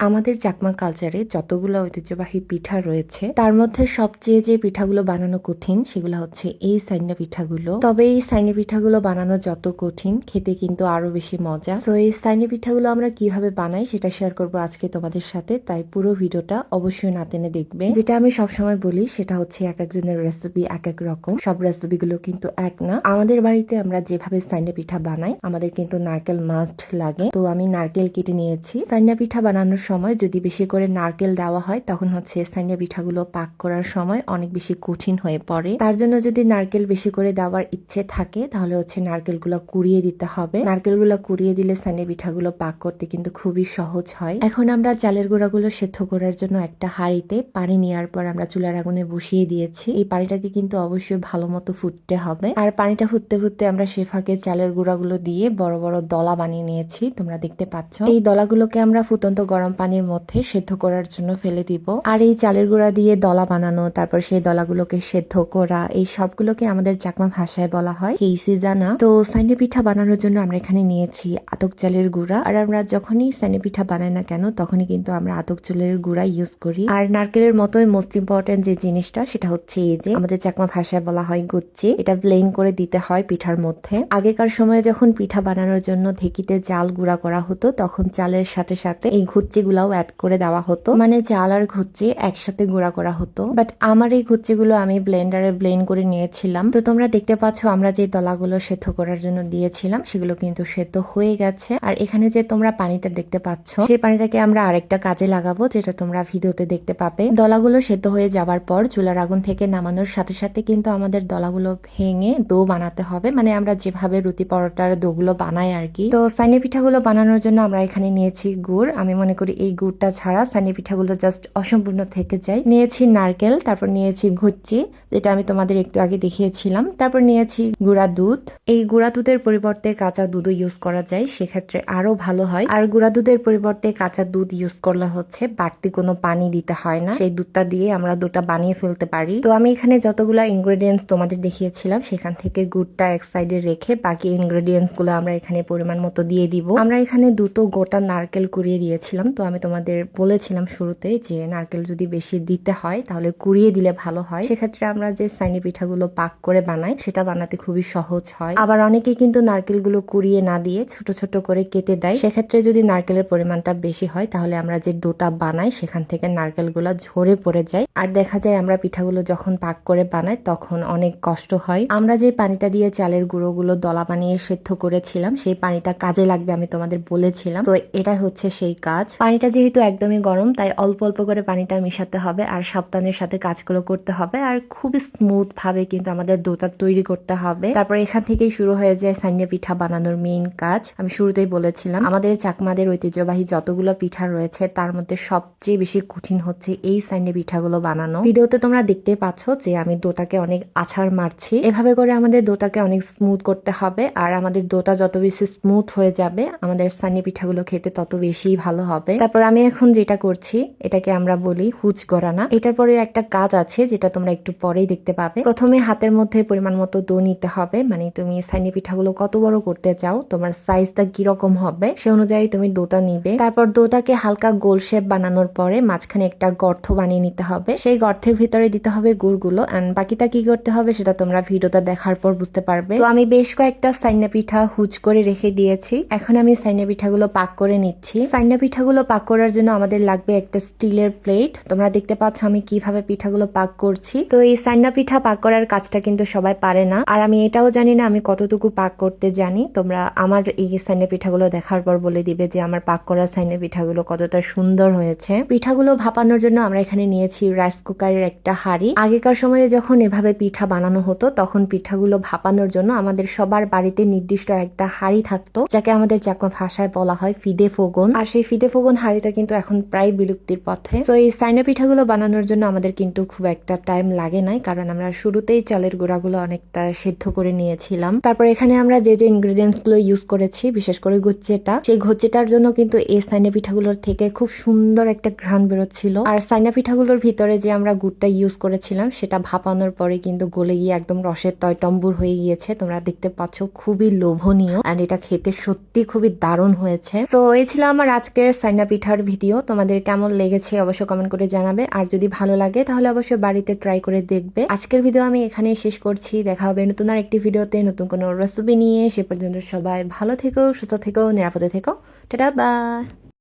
আমাদের চাকমা কালচারে যতগুলো ঐতিহ্যবাহী পিঠা রয়েছে, তার মধ্যে সবচেয়ে যে পিঠাগুলো বানানো কঠিন সেগুলো হচ্ছে এই সাইনা পিঠাগুলো। তবে এই সাইনা পিঠাগুলো বানানো যত কঠিন, খেতে কিন্তু আরও বেশি মজা। তো এই সাইনা পিঠাগুলো আমরা কীভাবে বানাই সেটা শেয়ার করব আজকে তোমাদের সাথে, তাই পুরো ভিডিওটা অবশ্যই না টেনে দেখবে। যেটা আমি সবসময় বলি, সেটা হচ্ছে এক একজনের রেসিপি এক এক রকম। সব রেসিপিগুলো কিন্তু এক না। আমাদের বাড়িতে আমরা যেভাবে সাইনা পিঠা বানাই, আমাদের কিন্তু নারকেল মাস্ট লাগে। তো আমি নারকেল কেটে নিয়েছি। সাইনা পিঠা বানানোর সময় যদি বেশি করে নারকেল দেওয়া হয়, তখন হচ্ছে সাইনা পিঠাগুলো পাক করার সময় অনেক বেশি কঠিন হয়ে পড়ে। তার জন্য যদি নারকেল বেশি করে দেওয়ার ইচ্ছে থাকে, তাহলে হচ্ছে নারকেলগুলো কুড়িয়ে দিতে হবে। নারকেলগুলো কুড়িয়ে দিলে সাইনা পিঠাগুলো পাক করতে কিন্তু খুবই সহজ হয়। এখন আমরা চালের গুঁড়াগুলো সেদ্ধ করার জন্য একটা হাঁড়িতে পানি নেওয়ার পর আমরা চুলার আগুনে বসিয়ে দিয়েছি। এই পানিটাকে কিন্তু অবশ্যই ভালো মতো ফুটতে হবে। আর পানিটা ফুটতে ফুটতে আমরা সে ফাঁকে চালের গুঁড়াগুলো দিয়ে বড় বড় দলা বানিয়ে নিয়েছি। তোমরা দেখতে পাচ্ছ। এই দলাগুলোকে আমরা ফুটন্ত গরম পানির মধ্যে সেদ্ধ করার জন্য ফেলে দিব। আর এই চালের গুঁড়া দিয়ে দলা বানানো, তারপর সেই দলাগুলোকে সেদ্ধ করা, এই সবগুলোকে আমাদের চাকমা ভাষায় বলা হয় হেইসি জানা তো সাইনে পিঠা বানানোর জন্য আমরা এখানে নিয়েছি আতক চালের গুঁড়া। আর আমরা যখনই সাইনে পিঠা বানাই না কেন, তখনই কিন্তু আমরা আতক চালের গুঁড়া ইউজ করি। আর নারকেলের মতোই মোস্ট ইম্পর্টেন্ট যে জিনিসটা, সেটা হচ্ছে এই যে আমাদের চাকমা ভাষায় বলা হয় গুচ্ছি। এটা ব্লেন করে দিতে হয় পিঠার মধ্যে। আগেকার সময়ে যখন পিঠা বানানোর জন্য ঢেকিতে চাল গুঁড়া করা হতো, তখন চালের সাথে সাথে এই ঘুচ্চি গুলাও অ্যাড করে দেওয়া হতো। মানে চাল আর ঘুচ্চি একসাথে গুঁড়া করা হতো। বাট আমার এই ঘুচ্চি গুলো আমি ব্লেন্ডারে ব্লেন্ড করে নিয়েছিলাম। তো তোমরা দেখতে পাচ্ছ আমরা যে দলাগুলো সেদ্ধ করার জন্য দিয়েছিলাম, সেগুলো কিন্তু সেদ্ধ হয়ে গেছে। আর এখানে যে তোমরা পানিটা দেখতে পাচ্ছ, সেই পানিটাকে আমরা আরেকটা কাজে লাগাবো, যেটা তোমরা ভিডিওতে দেখতে পাবে। দলাগুলো সেদ্ধ হয়ে যাওয়ার পর চুলার আগুন থেকে নামানোর সাথে সাথে কিন্তু আমাদের দলাগুলো ভেঙে দো বানাতে হবে। মানে আমরা যেভাবে রুটি পরোটার দোগুলো বানাই আর কি। তো সাইনে পিঠাগুলো বানানোর জন্য আমরা এখানে নিয়েছি গুড়। আমি মনে করি এই গুড়টা ছাড়া সানি পিঠাগুলো জাস্ট অসম্পূর্ণ থেকে যায়। নিয়েছি নারকেল, তারপর নিয়েছি ঘুচ্চি যেটা আমি তোমাদের একটু আগে দেখিয়েছিলাম। তারপর নিয়েছি গুঁড়া দুধ। এই গুঁড়া দুধের পরিবর্তে কাঁচা দুধও ইউজ করা যায়, সেক্ষেত্রে আরও ভালো হয়। আর গুঁড়া দুধের পরিবর্তে কাঁচা দুধ ইউজ করলে হচ্ছে বাড়তি কোনো পানি দিতে হয় না। সেই দুধটা দিয়ে আমরা দুটা বানিয়ে ফেলতে পারি। তো আমি এখানে যতগুলো ইনগ্রেডিয়েন্টস তোমাদের দেখিয়েছিলাম, সেখান থেকে গুড়টা এক সাইডে রেখে বাকি ইনগ্রেডিয়েন্টসগুলো আমরা এখানে পরিমাণ মতো দিয়ে দিব। আমরা এখানে দুটো গোটা নারকেল কুড়িয়ে দিয়েছিলাম, তো আমি তোমাদের বলেছিলাম শুরুতে যে নারকেল যদি বেশি দিতে হয়, তাহলে কুড়িয়ে দিলে ভালো হয়। সেক্ষেত্রে আমরা যে সাইনি পিঠাগুলো পাক করে বানাই, সেটা বানাতে খুবই সহজ হয়। আবার অনেকে কিন্তু নারকেলগুলো কুড়িয়ে না দিয়ে ছোট ছোট করে কেটে দেয়। সেক্ষেত্রে যদি নারকেলের পরিমাণটা বেশি হয়, তাহলে আমরা যে ডোটা বানাই, সেখান থেকে নারকেলগুলো ঝরে পড়ে যায়। আর দেখা যায় আমরা পিঠাগুলো যখন পাক করে বানাই, তখন অনেক কষ্ট হয়। আমরা যে পানিটা দিয়ে চালের গুঁড়োগুলো দলা বানিয়ে সেদ্ধ করেছিলাম, সেই পানিটা কাজে লাগবে আমি তোমাদের বলেছিলাম। তো এটা হচ্ছে সেই কাজ। পানিটা যেহেতু একদমই গরম, তাই অল্প অল্প করে পানিটা মিশাতে হবে আর সাবধানের সাথে কাজগুলো করতে হবে আর খুবই স্মুথ ভাবে কিন্তু আমাদের দোটা তৈরি করতে হবে। তারপর এখান থেকেই শুরু হয়ে যায় সান্যা পিঠা বানানোর মেইন কাজ। আমি শুরুতেই বলেছিলাম, আমাদের চাকমাদের ঐতিহ্যবাহী যতগুলো পিঠা রয়েছে, তার মধ্যে সবচেয়ে বেশি কঠিন হচ্ছে এই সান্যা পিঠাগুলো বানানো। ভিডিওতে তোমরা দেখতে পাচ্ছ যে আমি দোটাকে অনেক আছাড় মারছি। এভাবে করে আমাদের দোটাকে অনেক স্মুথ করতে হবে আর আমাদের দোটা যত বেশি স্মুথ হয়ে যাবে, আমাদের সান্নি পিঠাগুলো খেতে তত বেশি ভালো হবে। তারপর আমি এখন যেটা করছি, এটাকে আমরা বলি হুচ গড়ানা। এটার পরে একটা কাজ আছে যেটা তোমরা একটু পরেই দেখতে পাবে। প্রথমে হাতের মধ্যে পরিমাণ মতো দো নিতে হবে। মানে তুমি সাইনি পিঠাগুলো কত বড় করতে চাও, তোমার সাইজটা কীরকম হবে সে অনুযায়ী তুমি দোটা নিবে। তারপর দোটাকে হালকা গোল শেপ বানানোর পরে মাঝখানে একটা গর্ত বানিয়ে নিতে হবে। সেই গর্তের ভিতরে দিতে হবে গুড়গুলো অ্যান্ড বাকিটা কি করতে হবে সেটা তোমরা ভিডিওটা দেখার পর বুঝতে পারবে। তো আমি বেশ কয়েকটা সাইনা পিঠা হুচ করে রেখে দিয়েছি। এখন আমি সাইনা পিঠাগুলো পাক করে নিচ্ছি। সাইনা পিঠাগুলো পাক করার জন্য আমাদের লাগবে একটা স্টিলের প্লেট। তোমরা দেখতে পাচ্ছ আমি কীভাবে পিঠাগুলো পাক করছি। তো এই সাইনা পিঠা পাক করার কাজটা কিন্তু সবাই পারে না। আর আমি এটাও জানি না আমি কতটুকু পাক করতে জানি। তোমরা আমার এই সাইনা পিঠাগুলো দেখার পর বলে দিবে যে আমার পাক করা সাইনা পিঠাগুলো কতটা সুন্দর হয়েছে। পিঠাগুলো ভাপানোর জন্য আমরা এখানে নিয়েছি রাইস কুকারের একটা হাঁড়ি। আগেকার সময়ে যখন এভাবে পিঠা বানানো হতো, তখন পিঠাগুলো ভাপানোর জন্য আমাদের সবার বাড়িতে নির্দিষ্ট একটা হাঁড়ি থাকতো, যাকে আমাদের চাকমা ভাষায় বলা হয় ফিদে ফোগন। আর সেই ফিদে ফোগন হাঁড়িটা কিন্তু এখন প্রায় বিলুপ্তির পথে। তো এই সাইনা পিঠাগুলো বানানোর জন্য আমাদের কিন্তু খুব একটা টাইম লাগে নাই, কারণ আমরা শুরুতেই চালের গুঁড়াগুলো অনেকটা সেদ্ধ করে নিয়েছিলাম। তারপর এখানে আমরা যে যে ইনগ্রিডিয়েন্টসগুলো ইউজ করেছি, বিশেষ করে গুচ্ছেটা, সেই ঘুচ্ছেটার জন্য কিন্তু এই সাইনা পিঠাগুলোর থেকে খুব সুন্দর একটা ঘ্রাণ বেরোচ্ছিল। আর সাইনা পিঠাগুলোর ভিতরে যে আমরা গুড়টা ইউজ করেছিলাম, সেটা ভাপানোর পরে কিন্তু গলে গিয়ে একদম রসের টয়টম্বুর হয়ে গিয়েছে। তোমরা দেখতে পাচ্ছ, খুবই লোভনীয় অ্যান্ড এটা খেতে সত্যি খুবই দারুণ হয়েছে। তো এই ছিল আমার আজকের সাইনা পিঠার ভিডিও তোমাদের কেমন লেগেছে অবশ্যই কমেন্ট করে জানাবে। আর যদি ভালো লাগে তাহলে অবশ্যই বাড়িতে ট্রাই করে দেখবে। আজকের ভিডিও আমি এখানেই শেষ করছি। দেখা হবে নতুন আর একটি ভিডিওতে নতুন কোনো রেসিপি নিয়ে। সে পর্যন্ত সবাই ভালো থেকো, সুস্থ থেকো, নিরাপদে থেকো। Tata bye